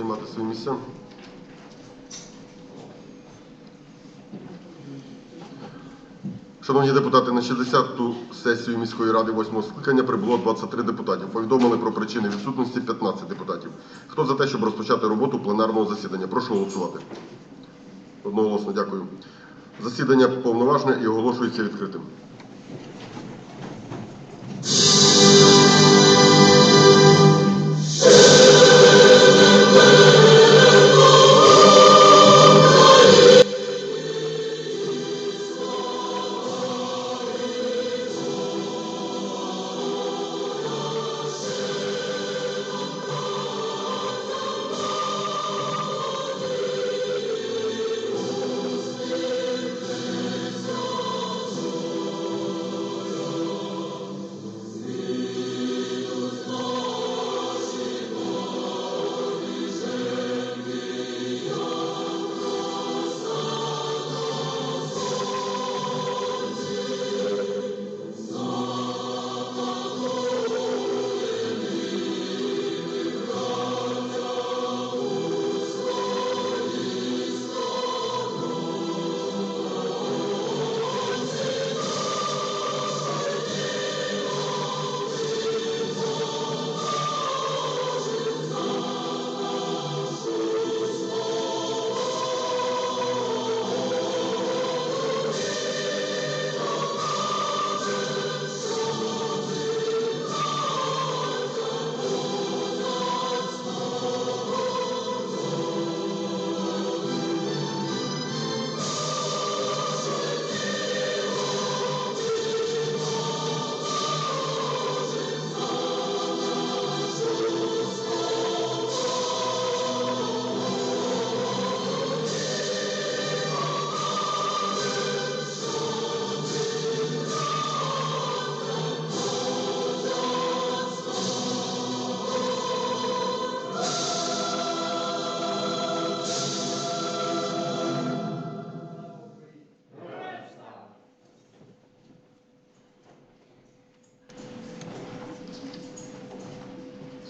займати свої місця. Шановні депутати, на 60-ту сесію міської ради 8 скликання прибуло 23 депутатів. Повідомили про причини відсутності 15 депутатів. Хто за те, щоб розпочати роботу пленарного засідання? Прошу голосувати. Одноголосно дякую. Засідання повноважне і оголошується відкритим.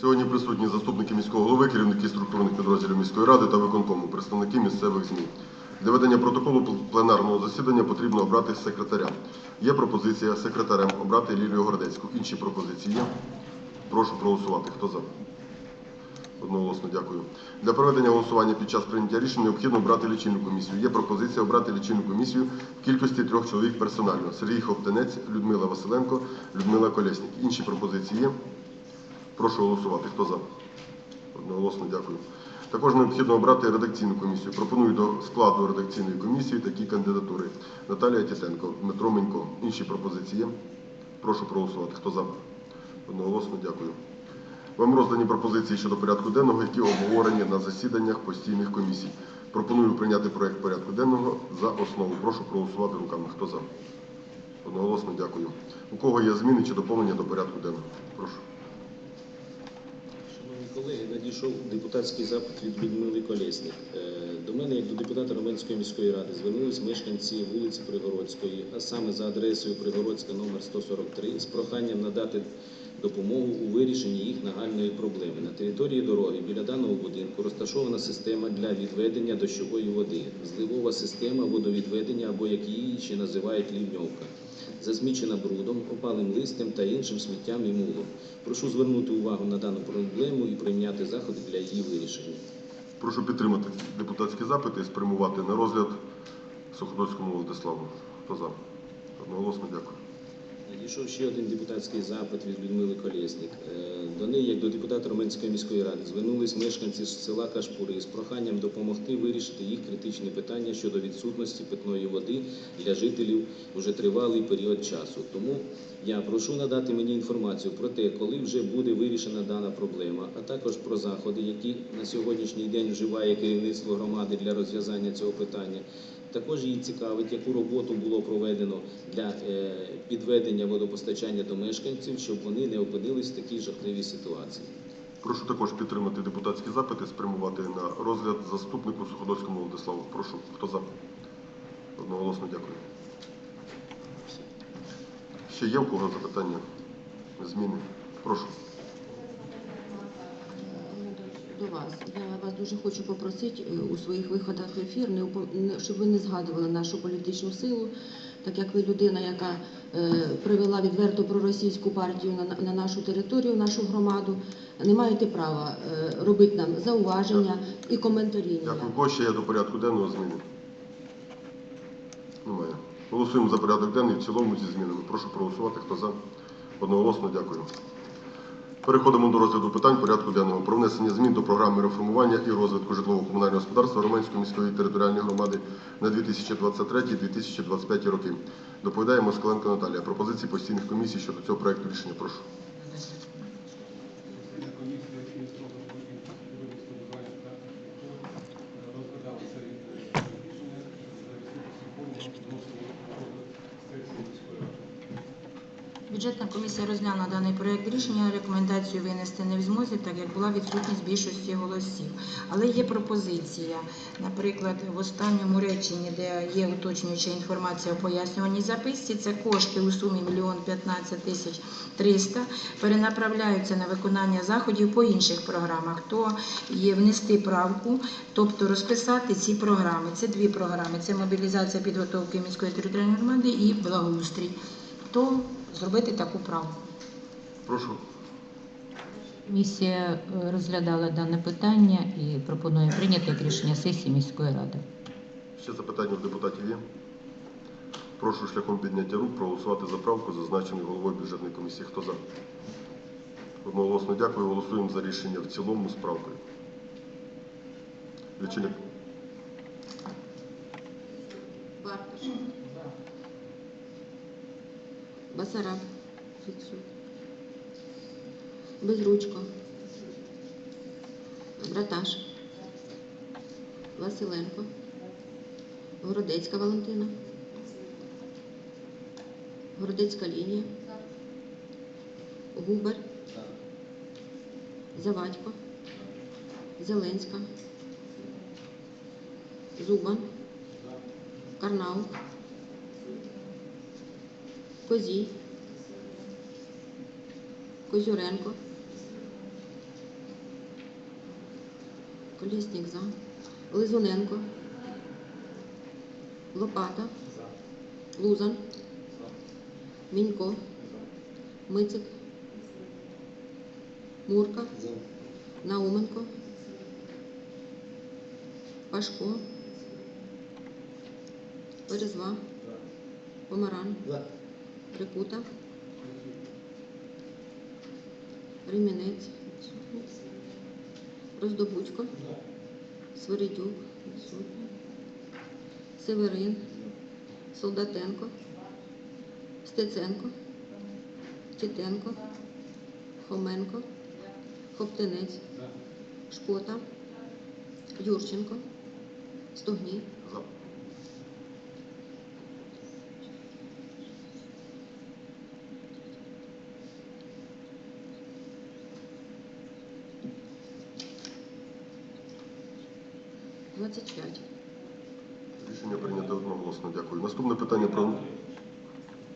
Сьогодні присутні заступники міського голови, керівники структурних підрозділів міської ради та виконкому, представники місцевих ЗМІ. Для ведення протоколу пленарного засідання потрібно обрати секретаря. Є пропозиція секретарем обрати Лілію Гордецьку. Інші пропозиції є. Прошу проголосувати. Хто за? Одноголосно дякую. Для проведення голосування під час прийняття рішень необхідно обрати лічильну комісію. Є пропозиція обрати лічильну комісію в кількості трьох чоловік персонально. Сергій Хоптенець, Людмила Василенко, Людмила Колєснік. Інші пропозиції є. Прошу голосувати. Хто за? Одноголосно дякую. Також необхідно обрати редакційну комісію. Пропоную до складу редакційної комісії такі кандидатури: Наталія Тітенко, Дмитро Менько. Інші пропозиції. Прошу проголосувати. Хто за? Одноголосно дякую. Вам роздані пропозиції щодо порядку денного, які обговорені на засіданнях постійних комісій. Пропоную прийняти проект порядку денного за основу. Прошу проголосувати руками. Хто за? Одноголосно дякую. У кого є зміни чи доповнення до порядку денного? Прошу. Колеги, надійшов депутатський запит від Людмили Колєсник. Е, До мене, як до депутата Роменської міської ради, звернулись мешканці вулиці Пригородської, а саме за адресою Пригородська номер 143, з проханням надати допомогу у вирішенні їх нагальної проблеми. На території дороги біля даного будинку розташована система для відведення дощової води, зливова система водовідведення або як її ще називають лівньовка засмічена брудом, опалим листям та іншим сміттям і мулом. Прошу звернути увагу на дану проблему і прийняти заходи для її вирішення. Прошу підтримати депутатські запити і спрямувати на розгляд Суходольському Владиславу. Хто за? Одноголосно дякую. Надійшов ще один депутатський запит від Людмили Колєсник. Е, До неї, як до депутата Роменської міської ради, звернулись мешканці з села Кашпури з проханням допомогти вирішити їх критичні питання щодо відсутності питної води для жителів уже тривалий період часу. Тому я прошу надати мені інформацію про те, коли вже буде вирішена дана проблема, а також про заходи, які на сьогоднішній день вживає керівництво громади для розв'язання цього питання. Також її цікавить, яку роботу було проведено для е, підведення водопостачання до мешканців, щоб вони не опинились в такій жахливій ситуації. Прошу також підтримати депутатські запити, спрямувати на розгляд заступнику Суходольському Владиславу. Прошу, хто за? Одноголосно дякую. Ще є в кого запитання? Зміни? Прошу. до вас. Я вас дуже хочу попросити е, у своїх виходах в ефір, щоб ви не згадували нашу політичну силу, так як ви людина, яка е, привела відверто проросійську партію на, на нашу територію, нашу громаду, не маєте права е, робити нам зауваження і коментарі. Дякую. Ще є до порядку денного зміни? Немає. Голосуємо за порядок денний в цілому зі змінами. Прошу проголосувати. Хто за? Одноголосно дякую. Переходимо до розгляду питань порядку денного про внесення змін до програми реформування і розвитку житлово-комунального господарства Романської міської територіальної громади на 2023-2025 роки. Доповідає Москаленко Наталія. Пропозиції постійних комісій щодо цього проекту рішення. Прошу. Комісія із розвитку інфраструктури містобудування та архітектури розглядала це рішення за відсутності форуму вносили розгляд сесії міської ради. Бюджетна розглянула даний проект рішення. Рекомендацію винести не в змозі, так як була відсутність більшості голосів. Але є пропозиція, наприклад, в останньому реченні, де є уточнююча інформація у пояснюваній записці, це кошти у сумі 1 15 тисяч 300 перенаправляються на виконання заходів по інших програмах. То є внести правку, тобто розписати ці програми. Це дві програми: це мобілізація підготовки міської територіальної громади і благоустрій. То зробити таку правку. Прошу. Комісія е, розглядала дане питання і пропонує прийняти як рішення сесії міської ради. Ще запитання у депутатів є? Прошу шляхом підняття рук проголосувати за правку, зазначену головою бюджетної комісії. Хто за? Одноголосно дякую. Голосуємо за рішення в цілому з правкою. Лічильник. Басараб. Відсутній. Безручко. Браташ. Василенко. Городецька Валентина. Городецька лінія. Губер. Завадько. Зеленська. Зубан. Карнаух. Козій. Козюренко. Колісник за. Лизуненко. Лопата. Лузан. Мінько. Мицик. Мурка. Науменко. Пашко. Березва. Помаран. Рикута. Ремінець. Роздобудько. Свиридюк. Відсутній. Северин. Солдатенко. Стеценко. Тітенко. Хоменко. Хоптенець, Шкота. Юрченко. Стогній. За. Двадцять п'ять. Рішення прийнято одноголосно. Дякую. Наступне питання про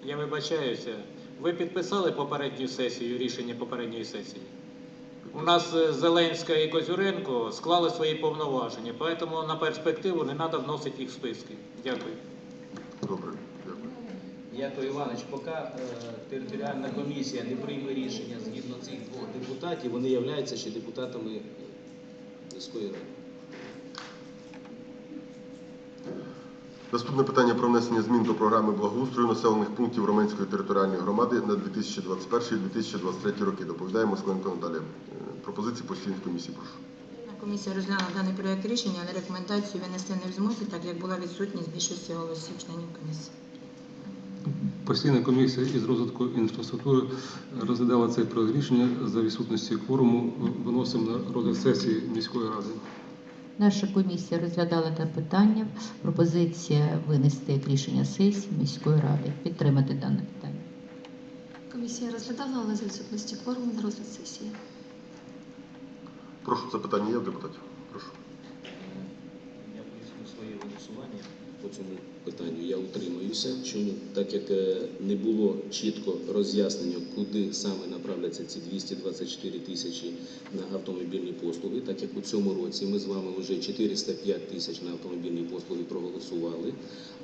Я вибачаюся. Ви підписали попередню сесію, рішення попередньої сесії? У нас е, Зеленська і Козюренко склали свої повноваження, тому на перспективу не треба вносити їх в списки. Дякую. добре. Дякую. Яков Іванович, поки е, територіальна комісія не прийме рішення згідно цих двох депутатів, вони являються ще депутатами міської ради. Наступне питання про внесення змін до програми благоустрою населених пунктів Роменської територіальної громади на 2021-2023 роки. Доповідає Москаленко Наталія. Е, Пропозиції постійних комісій. Прошу. Комісія розглянула даний проект рішення, але рекомендацію винести не в змозі, так як була відсутність більшості голосів членів комісії. Постійна комісія із розвитку інфраструктури розглядала цей проект рішення за відсутності кворуму. Виносимо на розгляд сесії міської ради. Наша комісія розглядала те питання. Пропозиція винести як рішення сесії міської ради. Підтримати дане питання. Комісія розглядала, але за відсутності форму на розгляд сесії. Прошу, запитання є в депутатів? Прошу. Я поясню своє голосування. По цьому питанню. Я утримуюся. Чому? Так як е, не було чітко роз'яснення, куди саме направляться ці 224 тисячі на автомобільні послуги, так як у цьому році ми з вами вже 405 тисяч на автомобільні послуги проголосували,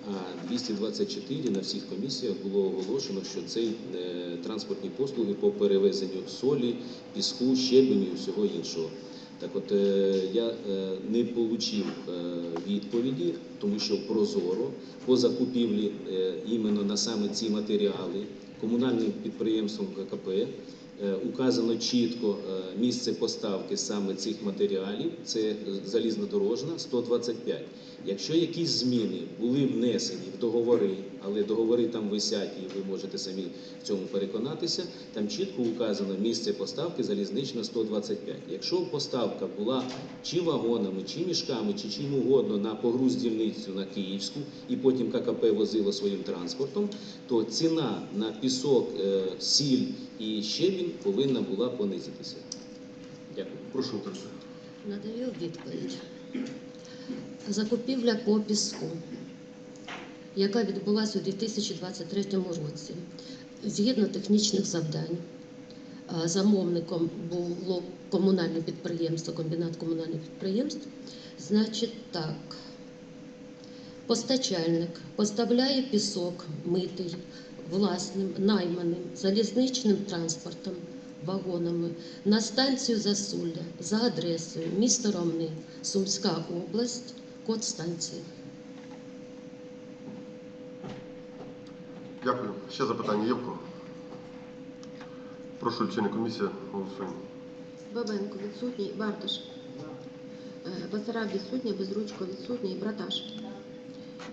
а 224 на всіх комісіях було оголошено, що це е, транспортні послуги по перевезенню солі, піску, щебеню і всього іншого. Так от е, я е, не отримав відповіді, тому що прозоро по закупівлі е, іменно на саме ці матеріали комунальним підприємством ККП е, указано чітко е, місце поставки саме цих матеріалів. Це залізнодорожна 125. Якщо якісь зміни були внесені в договори, але договори там висять, і ви можете самі в цьому переконатися, там чітко указано місце поставки залізнична 125. Якщо поставка була чи вагонами, чи мішками, чи чим угодно на погруздівницю на Київську, і потім ККП возило своїм транспортом, то ціна на пісок, е, сіль і щебінь повинна була понизитися. Дякую. Прошу Наталя. Надаю відповідь. Закупівля по піску, яка відбулася у 2023 році, згідно технічних завдань, замовником було комунальне підприємство, комбінат комунальних підприємств. Значить так, постачальник поставляє пісок митий власним найманим залізничним транспортом, вагонами на станцію Засулля за адресою місто Ромни, Сумська область, код станції. Дякую. Ще запитання є? Прошу, члени комісії, голосуємо. Бабенко відсутній, Бартош. Е, Басараб відсутній, Безручко відсутній, Браташ.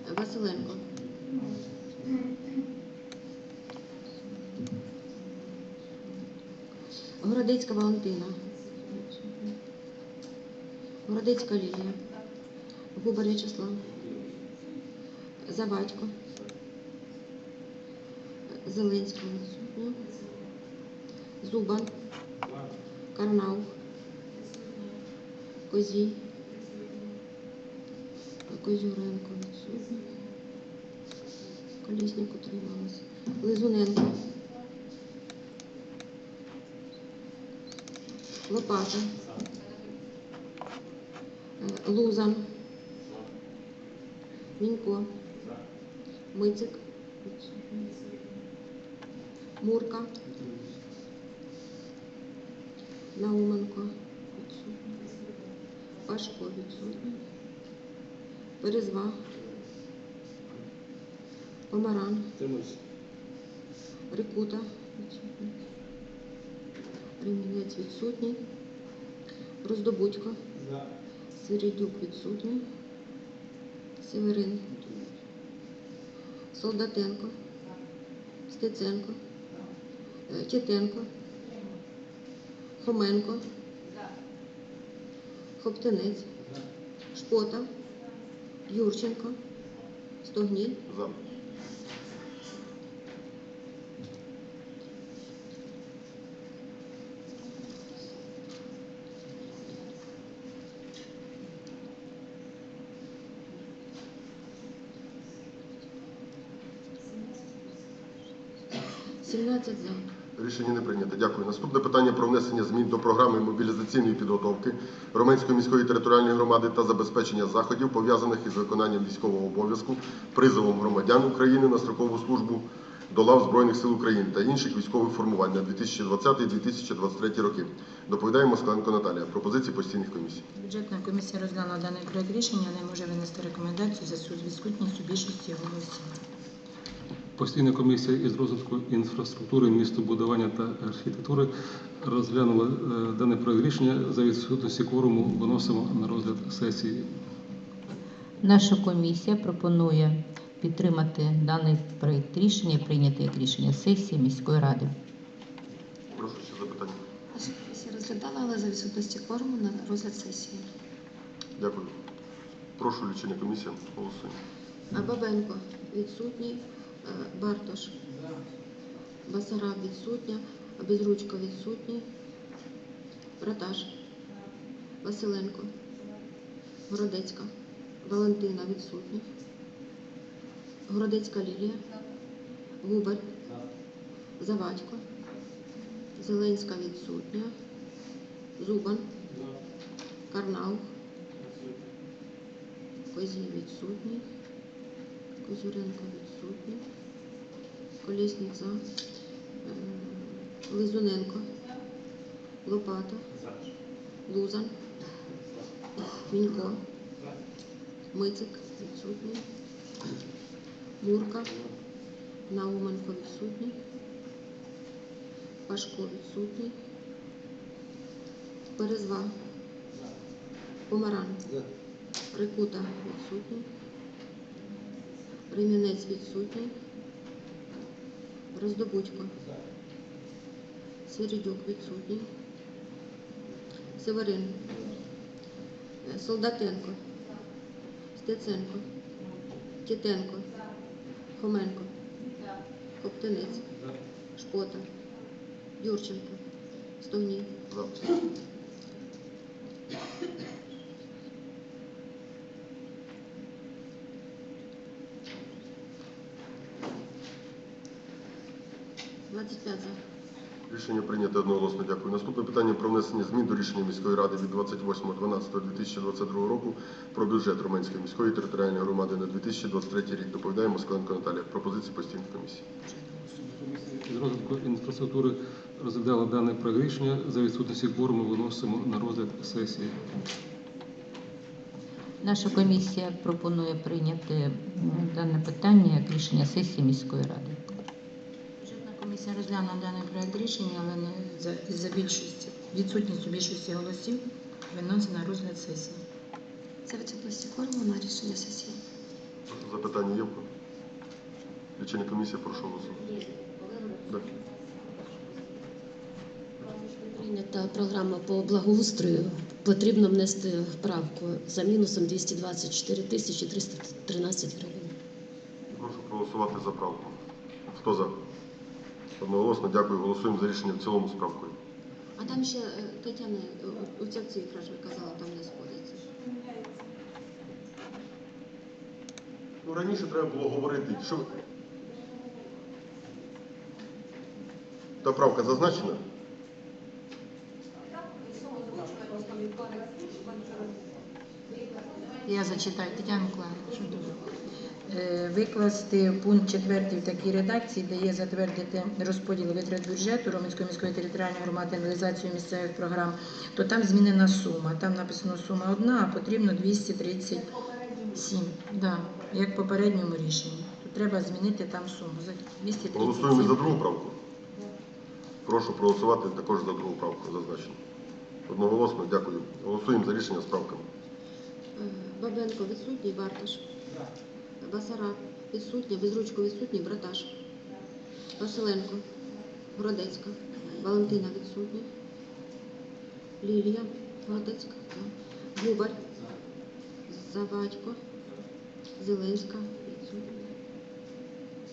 Е, Василенко. Городецька Валентина. Городецька Лілія. Губар В'ячеслав. Завадько. Відсутня. Зубан. Карнаух. Козій. Козюренко. Колісник утрималась. Лизуненко. Лопата. Е, Лузан. Мінько. Мицик. Мурка. Науменко. Відсутній. Пашко відсутній. Перезва. Помаран. Рикута. Відсутній. Ремінець відсутній. Роздобудько. Свиридюк відсутній. Северин. Солдатенко. Стеценко. Е, Тітенко. Хоменко. Хоптинець. Шпота. Юрченко. За. – 17 за. Рішення не прийнято. Дякую. Наступне питання про внесення змін до програми мобілізаційної підготовки Романської міської територіальної громади та забезпечення заходів, пов'язаних із виконанням військового обов'язку, призовом громадян України на строкову службу до лав Збройних сил України та інших військових формувань на 2020-2023 роки. Доповідає Москаленко Наталія. Пропозиції постійних комісій. Бюджетна комісія розглянула даний проект рішення, не може винести рекомендацію за відсутністю більшості голосів. Постійна комісія із розвитку інфраструктури, містобудування та архітектури розглянула е, дане проект рішення за відсутності кворуму. Виносимо на розгляд сесії. Наша комісія пропонує підтримати даний проект рішення прийняти як рішення сесії міської ради. Прошу ще запитання. Наша комісія розглядала, але за відсутності кворуму на розгляд сесії. Дякую. Прошу лічення комісії. Голосуємо. А Бабенко відсутній. Е, Бартош. Басараб відсутня. Безручко відсутній. Браташ. Василенко. Городецька. Валентина відсутня. Городецька Лілія, Губар, Завадько, Зеленська відсутня, Зубан, Карнаух, Козій відсутній, Козюренко відсутній, Колєснік за, Е, Лизуненко, Лопата, Лузан, Мінько, Мицик. Відсутній, Мурка, Науменко відсутній, Пашко відсутній, Перезва, Помаран, Рикута відсутній, Ремінець відсутній, Роздобудько, Середюк відсутній, Северин, Е, Солдатенко, Стеценко, Тітенко, Хоменко, Коптенець, Шпота, Юрченко, Стогній, За. – 25. Рішення прийнято одноголосно. Дякую. Наступне питання про внесення змін до рішення міської ради від 28.12.2022 року про бюджет Романської міської територіальної громади на 2023 рік. Доповідає Москаленко Наталія. Пропозиції постійної комісії. Комісія з розвитку інфраструктури розглядала даний проект рішення. За відсутності кворуму виносимо на розгляд сесії. Наша комісія пропонує прийняти дане питання як рішення сесії міської ради. Комісія розглянула даний проект рішення, але не за, за більшості, відсутністю більшості голосів виносить на розгляд сесії. За відсутності кворуму на рішення сесії. Запитання є? Лічення комісії, прошу голосувати. Да. Прийнята програма по благоустрою. Потрібно внести вправку за мінусом 224 тисячі 313 гривень. Прошу проголосувати за правку. Хто за? Одноголосно. Дякую. Голосуємо за рішення в цілому з правкою. А там ще, е, Тетяна, оця цифра ж ви казала, там не сходиться. Ну, раніше треба було говорити, що. Та правка зазначена? Я зачитаю Тетяна Миколаївна, що дуже. Е, Викласти пункт 4 в такій редакції, де є затвердити розподіл витрат бюджету Романської міської територіальної громади реалізацію місцевих програм, то там змінена сума. Там написано сума одна, а потрібно 237. Да, як в попередньому рішенні. То треба змінити там суму. за 237. Голосуємо за другу правку. Прошу проголосувати також за другу правку зазначену. Одноголосно, дякую. Голосуємо за рішення з правками. Е, Бабенко відсутній, Барташ. Басараб відсутня, Безручко відсутній, Браташ. Василенко, Городецька, Валентина відсутня. Лілія, Городецька. Губар, Завадько, Зеленська відсутня.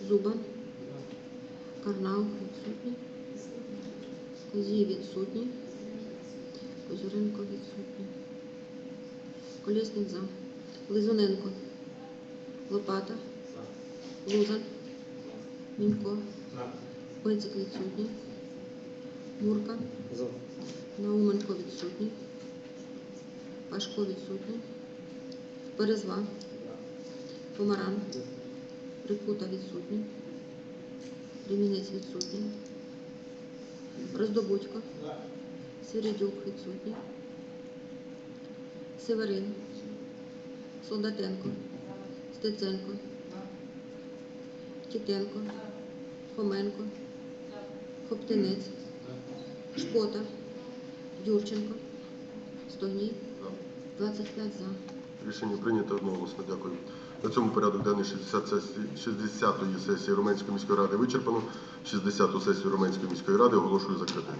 Зубан, Карнаух відсутній. Козій відсутній. Козюренко відсутній. Колєсник за. Лизуненко. Лопата. Лузан. Мінько. Пицик відсутній. Мурка. Науменко відсутній. Пашко відсутній. Перезва. Помаран. Рикута відсутній. Ремінець відсутній. Роздобудько. Середюк відсутній. Северин. Солдатенко. Стеценко. Тітенко. Хоменко. Хоптинець. Шпота. Юрченко. Стогній. 25 за. Рішення прийнято одноголосно. Дякую. На цьому порядок денний 60 сесії- 60-ї сесії Романської міської ради вичерпано. 60-ту сесію Романської міської ради оголошую закритою.